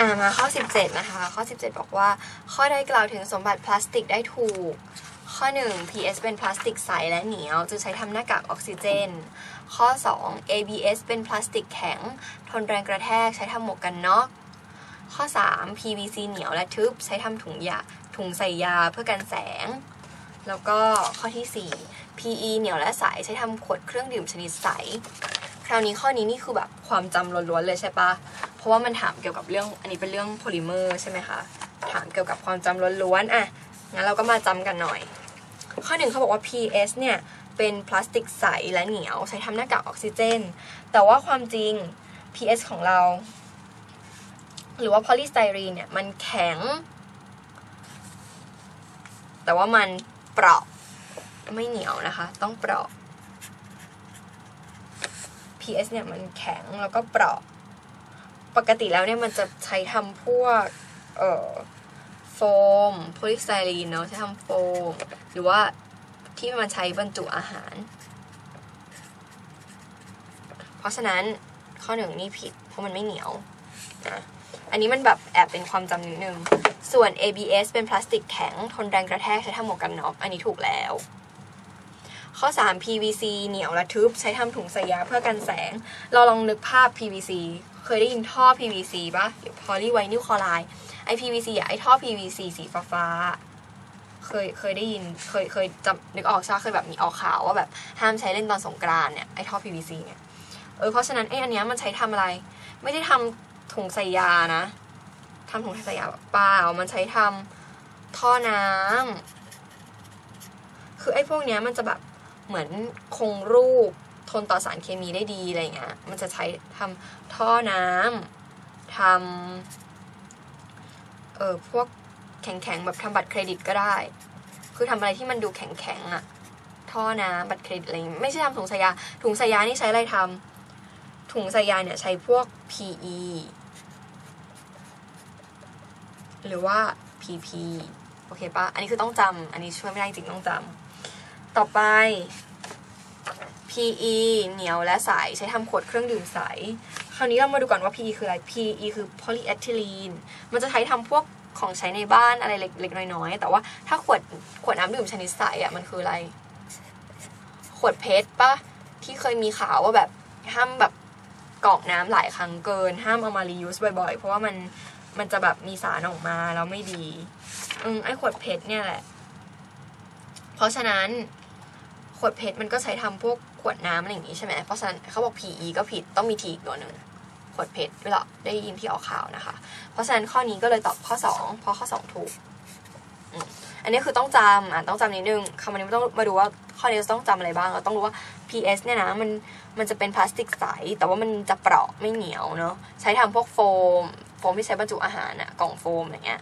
อ่ามาข้อ 17 นะคะ ข้อ 17 บอกว่า ข้อใดกล่าวถึงสมบัติพลาสติกได้ถูก ข้อ 1 PS เป็นพลาสติกใสและเหนียวจึงใช้ทำหน้ากากออกซิเจน ข้อ 2 ABS เป็นพลาสติกแข็ง ทนแรงกระแทกใช้ทำหมวกกันน็อก ข้อ 3 PVC เหนียวและทึบ ใช้ทำถุงยาถุงใส่ยาเพื่อกันแสง แล้วก็ข้อที่ 4 PE เหนียวและใสใช้ทำขวดเครื่องดื่มชนิดใส คราวนี้ข้อนี้นี่คือแบบความจำล้วนๆเลยใช่ปะ ราะว่ามันถามเกี่ยวกับเรื่องอันนี้เป็นเรื่องโพลิเมอร์ใช่ไหมคะถามเกี่ยวกับความจำล้วนๆอะงั้นเราก็มาจำกันหน่อย ข้อหนึ่งเขาบอกว่า PS เนี่ยเป็นพลาสติกใสและเหนียว ใช้ทำหน้ากากออกซิเจน แต่ว่าความจริง PS ของเรา หรือว่าพอลีสไตรีนเนี่ยมันแข็ง แต่ว่ามันเปราะไม่เหนียวนะคะ ต้องเปราะ PS เนี่ยมันแข็งแล้วก็เปราะ ปกติแล้วเนี่ยมันจะใช้ทำพวกเอ่อโฟมโพลีสไตรีนเนาะใช้ทำโฟม หรือว่าที่มันใช้บรรจุอาหาร เพราะฉะนั้นข้อหนึ่งนี่ผิด เพราะมันไม่เหนียวนะอันนี้มันแบบแอบเป็นความจำนิดนึง ส่วน ABS เป็นพลาสติกแข็ง ทนแรงกระแทกใช้ทำหมวกกันน็อก อันนี้ถูกแล้ว ข้อ 3 PVC เหนียวและทึบ ใช้ทำถุงใส่ยาเพื่อกันแสง เราลองนึกภาพ PVC เคยได้ยินท่อ PVC ปะหรือ polyvinyl chloride ไอ PVC อะไอท่อ PVC สีฟ้าฟ้าเคยเคยได้ยินเคยเคยจำนึกออกใช่ปะเคยแบบมีออกข่าวว่าแบบห้ามใช้เล่นตอนสงกรานเนี่ยไอท่อ PVC เนี่ยเออเพราะฉะนั้นไออันเนี้ยมันใช้ทำอะไร ไม่ได้ทำถุงใส่ยานะทำถุงใส่ยาเปล่ามันใช้ทำท่อน้ำคือไอพวกเนี้ยมันจะแบบเหมือนคงรูป ทนต่อสารเคมีได้ดีอะไรเงี้ย มันจะใช้ทำท่อน้ำทำเออพวกแข็งๆแบบทำบัตรเครดิตก็ได้ คือทำอะไรที่มันดูแข็งๆอะท่อน้ำบัตรเครดิตอะไรอย่างงี้ไม่ใช่ทำถุงใส่ยา ถุงใส่ยานี่ใช้อะไรทำถุงใส่ยาเนี่ยใช้พวก PE หรือว่า PP โอเคปะอันนี้คือต้องจำอันนี้ช่วยไม่ได้จริงต้องจำต่อไป PE เหนียวและใสใช้ทำขวดเครื่องดื่มใส คราวนี้เรามาดูก่อนว่า PE คืออะไร PE คือ polyethylene มันจะใช้ทำพวกของใช้ในบ้านอะไรเล็กๆน้อยๆ แต่ว่าถ้าขวดขวดน้ำดื่มชนิดใสอะมันคืออะไร ขวดเพชรปะที่เคยมีข่าวว่าแบบห้ามแบบกรอกน้ำหลายครั้งเกิน ห้ามเอามา reuse บ่อยๆ เพราะว่ามันมันจะแบบมีสารออกมาแล้วไม่ดีอืมไอขวดเพชรเนี่ยแหละ เพราะฉะนั้นขวดเพชรมันก็ใช้ทำพวก ขวดน้ำอะไรอย่างนี้ใช่ไหมเพราะฉะนั้นเขาบอก PE ก็ผิดต้องมี T อีกตัวหนึ่งขวดเพชรด้วยเหรอได้ยินที่ออกข่าวนะคะ เพราะฉะนั้นข้อนี้ก็เลยตอบข้อ 2 เพราะข้อ 2 ถูกอันนี้คือต้องจำอะต้องจำนิดนึงคำวันนี้ไม่ต้องมาดูว่าข้อนี้จะต้องจำอะไรบ้างเราต้องรู้ว่า PS เนี่ยนะมันมันจะเป็นพลาสติกใสแต่ว่ามันจะเปราะไม่เหนียวเนาะใช้ทำพวกโฟม โฟมที่ใช้บรรจุอาหารอะกล่องโฟมอะไรเงี้ย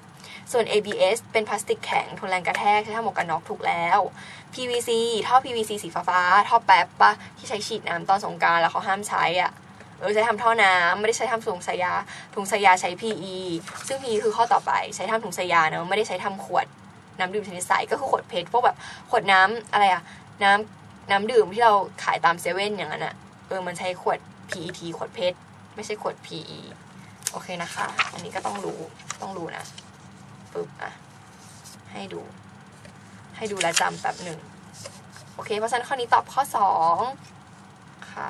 ส่วน ABS เป็นพลาสติกแข็งทนแรงกระแทก ใช้ทำหมวกกันน็อกถูกแล้ว PVC ท่อ PVC สีฟ้าท่อแป๊บปะที่ใช้ฉีดน้ำตอนสงการแล้วเขาห้ามใช้อะเออใช้ทำท่อน้ำไม่ได้ใช้ทำถุงส่ยาถุงส่ยาใช้ PE ซึ่ง PE คือข้อต่อไปใช้ทำถุงส่ยาเนอะไม่ได้ใช้ทำขวดน้ำดื่มชนิดใสก็คือขวดเพชรพวกแบบขวดน้ำอะไรอะน้ำน้ำดื่มที่เราขายตามเซเว่นอย่างนั้นอะเออมันใช้ขวด PET ขวดเพชรไม่ใช่ขวด PE โอเคนะคะ อันนี้ก็ต้องรู้ต้องรู้นะปึ๊บอะให้ดู ให้ดูและจำแป๊บหนึ่ง โอเค เพราะฉะนั้นข้อนี้ตอบข้อ 2 ค่ะ